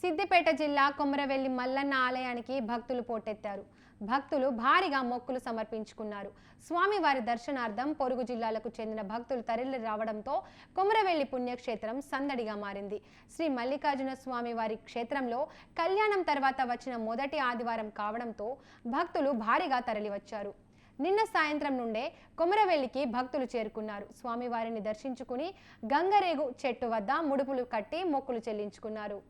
సిద్దిపేట జిల్లా కొమరవెల్లి మల్లన్న ఆలయానికి భక్తులు పోటెత్తారు. భక్తులు భారీగా మొక్కులు సమర్పించుకున్నారు. స్వామివారి దర్శనార్థం పొరుగు జిల్లాలకు చెందిన భక్తులు తరలి రావడంతో కొమరవెల్లి పుణ్యక్షేత్రం సందడిగా మారింది. శ్రీ మల్లికార్జున స్వామి వారి క్షేత్రంలో కళ్యాణం తర్వాత వచ్చిన మొదటి ఆదివారం కావడంతో భక్తులు భారీగా తరలివచ్చారు. నిన్న సాయంత్రం నుండే కొమరవెల్లికి భక్తులు చేరుకున్నారు. స్వామివారిని దర్శించుకుని గంగరేగు చెట్టు వద్ద ముడుపులు కట్టి మొక్కులు చెల్లించుకున్నారు.